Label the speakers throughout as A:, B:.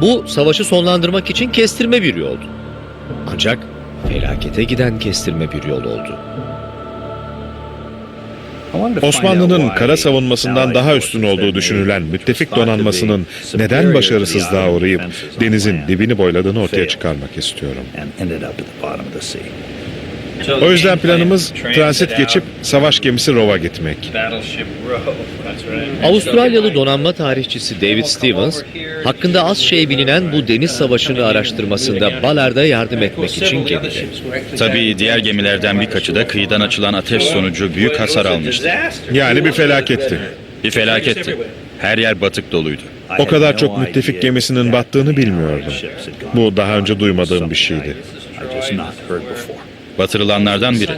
A: Bu savaşı sonlandırmak için kestirme bir yoldu. Ancak felakete giden kestirme bir yol oldu.
B: Osmanlı'nın kara savunmasından daha üstün olduğu düşünülen müttefik donanmasının neden başarısızlığa uğrayıp denizin dibini boyladığını ortaya çıkarmak istiyorum. O yüzden planımız transit geçip savaş gemisi Rova gitmek.
A: Avustralyalı donanma tarihçisi David Stevens, hakkında az şey bilinen bu deniz savaşını araştırmasında Ballard'a yardım etmek için geldi.
C: Tabii diğer gemilerden birkaçı da kıyıdan açılan ateş sonucu büyük hasar almıştı.
B: Yani bir felaketti.
C: Bir felaketti. Her yer batık doluydu.
B: O kadar çok müttefik gemisinin battığını bilmiyordum. Bu daha önce duymadığım bir şeydi.
C: Batırılanlardan biri.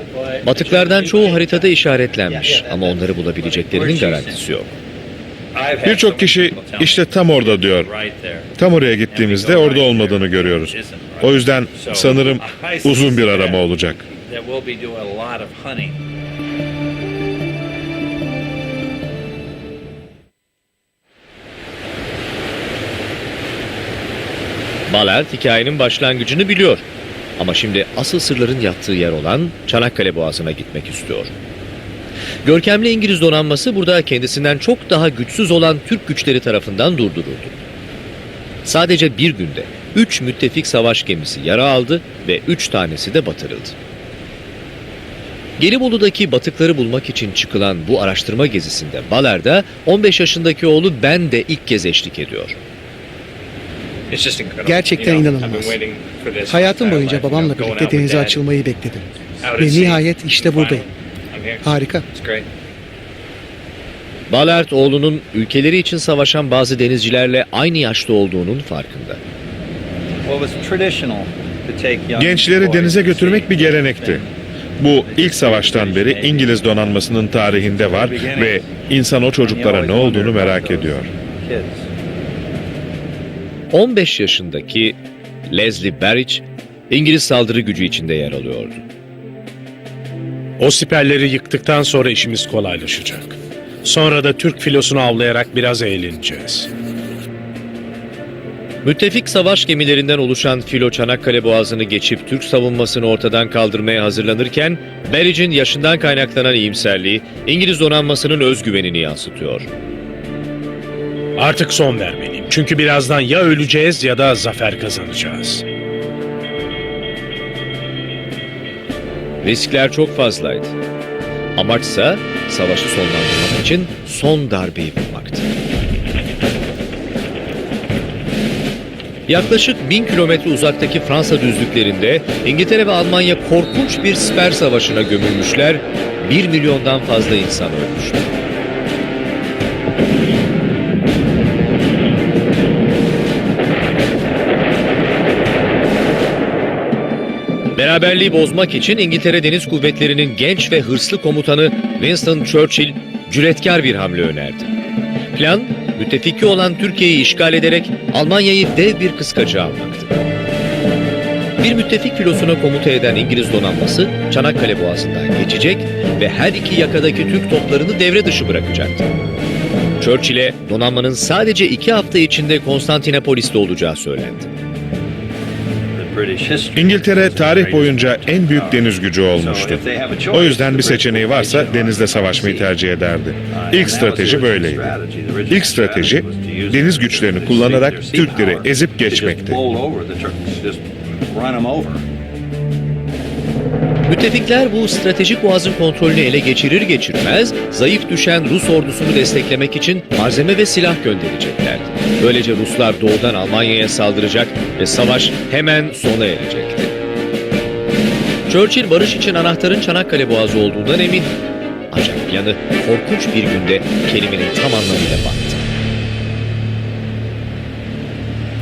A: Batıklardan çoğu haritada işaretlenmiş ama onları bulabileceklerinin garantisi yok.
B: Birçok kişi işte tam orada diyor. Tam oraya gittiğimizde orada olmadığını görüyoruz. O yüzden sanırım uzun bir arama olacak.
A: Ballard hikayenin başlangıcını biliyor. Ama şimdi asıl sırların yattığı yer olan Çanakkale Boğazı'na gitmek istiyor. Görkemli İngiliz donanması burada kendisinden çok daha güçsüz olan Türk güçleri tarafından durduruldu. Sadece bir günde 3 müttefik savaş gemisi yara aldı ve 3 tanesi de batırıldı. Gelibolu'daki batıkları bulmak için çıkılan bu araştırma gezisinde Ballard'a 15 yaşındaki oğlu Ben de ilk kez eşlik ediyor.
D: Gerçekten inanılmaz. Hayatım boyunca babamla birlikte denize açılmayı bekledim. Ve nihayet işte buradayım. Harika.
A: Ballard oğlunun ülkeleri için savaşan bazı denizcilerle aynı yaşta olduğunun farkında.
B: Gençleri denize götürmek bir gelenekti. Bu ilk savaştan beri İngiliz donanmasının tarihinde var ve insan o çocuklara ne olduğunu merak ediyor.
A: 15 yaşındaki Leslie Barrich, İngiliz saldırı gücü içinde yer alıyordu.
E: O siperleri yıktıktan sonra işimiz kolaylaşacak. Sonra da Türk filosunu avlayarak biraz eğleneceğiz.
A: Müttefik savaş gemilerinden oluşan filo Çanakkale Boğazı'nı geçip Türk savunmasını ortadan kaldırmaya hazırlanırken Barrich'in yaşından kaynaklanan iyimserliği İngiliz donanmasının özgüvenini yansıtıyor.
E: Artık son vermeliyim. Çünkü birazdan ya öleceğiz ya da zafer kazanacağız.
A: Riskler çok fazlaydı. Amaçsa savaşı sonlandırmak için son darbeyi bulmaktı. Yaklaşık bin kilometre uzaktaki Fransa düzlüklerinde İngiltere ve Almanya korkunç bir siper savaşına gömülmüşler, bir milyondan fazla insan ölmüştü. Beraberliği bozmak için İngiltere Deniz Kuvvetleri'nin genç ve hırslı komutanı Winston Churchill cüretkar bir hamle önerdi. Plan, müttefiki olan Türkiye'yi işgal ederek Almanya'yı dev bir kıskacı almaktı. Bir müttefik filosuna komuta eden İngiliz donanması Çanakkale Boğazı'ndan geçecek ve her iki yakadaki Türk toplarını devre dışı bırakacaktı. Churchill'e donanmanın sadece iki hafta içinde Konstantinopolis'te olacağı söylendi.
B: İngiltere tarih boyunca en büyük deniz gücü olmuştu. O yüzden bir seçeneği varsa denizde savaşmayı tercih ederdi. İlk strateji böyleydi. İlk strateji deniz güçlerini kullanarak Türkleri ezip geçmekti.
A: Müttefikler bu stratejik boğazın kontrolünü ele geçirir geçirmez zayıf düşen Rus ordusunu desteklemek için malzeme ve silah göndereceklerdi. Böylece Ruslar doğudan Almanya'ya saldıracak ve savaş hemen sona erecekti. Churchill barış için anahtarın Çanakkale Boğazı olduğundan emin. Ancak planı korkunç bir günde kelimenin tam anlamıyla battı.